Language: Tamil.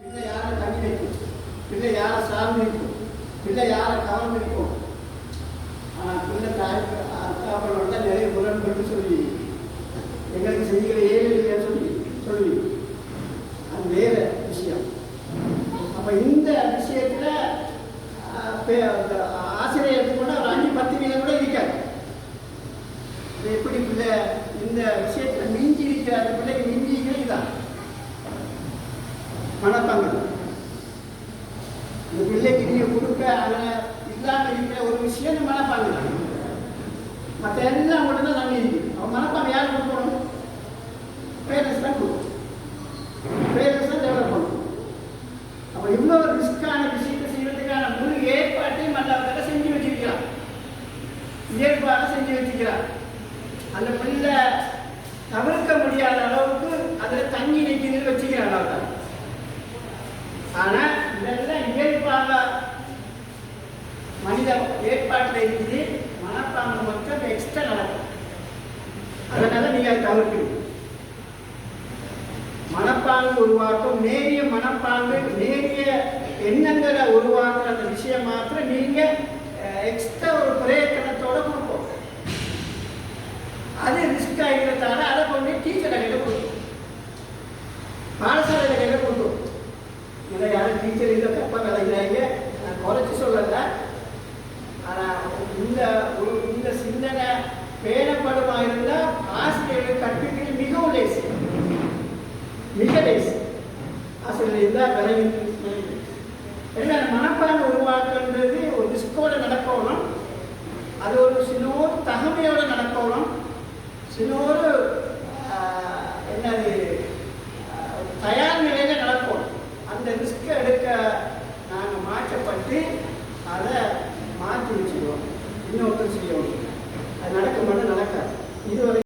பிள்ளை யாரை தங்கி வைக்கும்? பிள்ளை யாரை சார்ந்து நிற்கும் பிள்ளை யாரை கவர்ந்து நிற்கும் ஆனால் பிள்ளை தாய் அத்தாப்பனோட தான் நிறைய முரண்பட்டு சொல்லி எங்களுக்கு செய்கிற ஏழு இல்லையா சொல்லி சொல்லி. அது வேற விஷயம். அப்போ இந்த விஷயத்தில் ஆசிரியர் எடுத்துக்கொண்டா ஒரு அஞ்சு பத்து கூட இருக்காது. எப்படி பிள்ளை இந்த விஷயத்தில் மிஞ்சி இருக்கிற அந்த பிள்ளைக்கு மிஞ்சி இருக்கிற மனப்பாங்கு இந்த பிள்ளைக்கு நீங்க கொடுக்க அதில் இல்லாமல் இருக்கிற ஒரு விஷயம் மனப்பாங்கு தான். மற்ற எல்லாம் மட்டும்தான் நம்பி இருக்கு. அவன் மனப்பாங்க யார் கொடுக்கணும் பேரண்ட்ஸ் தான் கொடுக்கணும். பேரண்ட்ஸ் தான் டெவலப் பண்ணணும். அப்போ இவ்வளோ ரிஸ்க்கான விஷயத்தை செய்வதற்கான முழு ஏற்பாட்டையும் மற்றவர்கிட்ட செஞ்சு வச்சிருக்கிறான். ஏற்பாடை செஞ்சு வச்சிருக்கிறான். அந்த பிள்ளை தவிர்க்க முடியாத அளவுக்கு அதில் தங்கி நிற்கிறது வச்சுக்கிறான் ஆனா மனித ஏற்பாட்டில் இருந்து மனப்பாங்கு மட்டும் எக்ஸ்ட்ரா நடக்கும் அதனால நீங்கள் தவிர்க்கணும். மனப்பாங்கு உருவாக்கும் நேரிய மனப்பாங்கு நேரிய எண்ணங்களை உருவாக்குற அந்த விஷயம் மாத்திரம் நீங்கள் எக்ஸ்ட்ரா ஒரு பிரயத்தனத்தோட கொடுப்போம் அது ரிஸ்க் ஆகிறதால அதை கொண்டு டீச்சர் கையில் கொடுக்கும் பாடசாலையில கையில் கொடுக்கும் இதை யாரும் டீச்சர் இல்லை தப்பாக விளைகிறாங்க ஆசிரியர் இருந்தால் ஏன்னா மனப்பான்மை உருவாக்குன்றது ஒரு ரிஸ்கோட நடக்கணும். அது ஒரு சின்னோரு தகமையோட நடக்கணும். சின்னோரு என்னது தயார் நிலையில நடக்கும் அந்த ரிஸ்க்கை எடுக்க நாங்கள் மாற்றப்பட்டு அதை மாற்றி வச்சுருவோம். இன்னொருத்தர் செய்யணும். அது நடக்க மட்டும் நடக்காது. இதுவரை